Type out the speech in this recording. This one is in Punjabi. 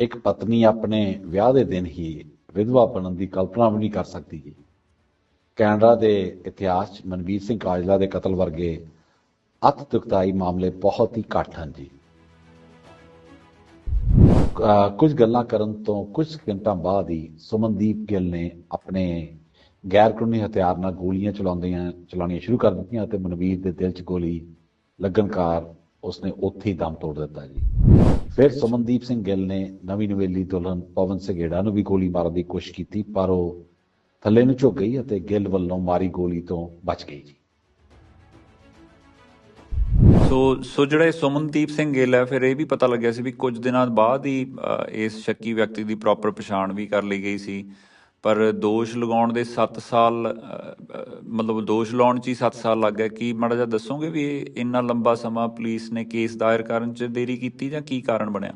ਇੱਕ ਪਤਨੀ ਆਪਣੇ ਵਿਆਹ ਦੇ ਦਿਨ ਹੀ ਵਿਧਵਾ ਬਣਨ ਦੀ ਕਲਪਨਾ ਵੀ ਨਹੀਂ ਕਰ ਸਕਦੀ ਜੀ। ਕੈਨੇਡਾ ਦੇ ਇਤਿਹਾਸ 'ਚ ਮਨਵੀਰ ਸਿੰਘ ਕਾਜਲਾ ਦੇ ਕਤਲ ਵਰਗੇ ਅਤ ਦੁਖਦਾਈ ਮਾਮਲੇ ਬਹੁਤ ਹੀ ਘੱਟ ਹਨ ਜੀ। ਅਹ ਕੁਝ ਗੱਲਾਂ ਕਰਨ ਤੋਂ ਕੁਝ ਘੰਟਾਂ ਬਾਅਦ ਹੀ ਸੁਮਨਦੀਪ ਗਿੱਲ ਨੇ ਆਪਣੇ ਗੈਰ ਕਾਨੂੰਨੀ ਹਥਿਆਰ ਨਾਲ ਗੋਲੀਆਂ ਚਲਾਉਂਦੀਆਂ ਚਲਾਉਣੀਆਂ ਸ਼ੁਰੂ ਕਰ ਦਿੱਤੀਆਂ ਅਤੇ ਮਨਵੀਰ ਦੇ ਦਿਲ 'ਚ ਗੋਲੀ ਲੱਗਣ ਕਾਰ ਉਸਨੇ ਉੱਥੇ ਹੀ ਦਮ ਤੋੜ ਦਿੱਤਾ ਜੀ। ਫਿਰ ਸੁਮਨਦੀਪ ਸਿੰਘ ਗਿੱਲ ਨੇ ਨਵੀਂ ਨਵੇਲੀ ਦੁਲਹਨ ਪਵਨ ਸਗੇੜਾ ਨੂੰ ਵੀ ਗੋਲੀ ਮਾਰਨ ਦੀ ਕੋਸ਼ਿਸ਼ ਕੀਤੀ ਪਰ ਉਹ ਥੱਲੇ ਨੂੰ ਝੁਕ ਗਈ ਅਤੇ ਗਿੱਲ ਵੱਲੋਂ ਮਾਰੀ ਗੋਲੀ ਤੋਂ ਬਚ ਗਈ ਜੀ। ਸੋ ਸੋ ਜਿਹੜਾ ਸੁਮਨਦੀਪ ਸਿੰਘ ਗਿੱਲ ਹੈ ਫਿਰ ਇਹ ਵੀ ਪਤਾ ਲੱਗਿਆ ਸੀ ਵੀ ਕੁਝ ਦਿਨਾਂ ਬਾਅਦ ਹੀ ਇਸ ਸ਼ੱਕੀ ਵਿਅਕਤੀ ਦੀ ਪ੍ਰੋਪਰ ਪਛਾਣ ਵੀ ਕਰ ਲਈ ਗਈ ਸੀ। ਪਰ ਦੋਸ਼ ਲਗਾਉਣ ਦੇ 7 ਸਾਲ ਮਤਲਬ ਦੋਸ਼ ਲਾਉਣ 'ਚ ਹੀ 7 ਸਾਲ ਲੱਗ ਗਏ। ਕੀ ਮਾੜਾ ਜਿਹਾ ਦੱਸੋਗੇ ਵੀ ਇਹ ਇੰਨਾ ਲੰਬਾ ਸਮਾਂ ਪੁਲਿਸ ਨੇ ਕੇਸ ਦਾਇਰ ਕਰਨ 'ਚ ਦੇਰੀ ਕੀਤੀ ਜਾਂ ਕੀ ਕਾਰਨ ਬਣਿਆ?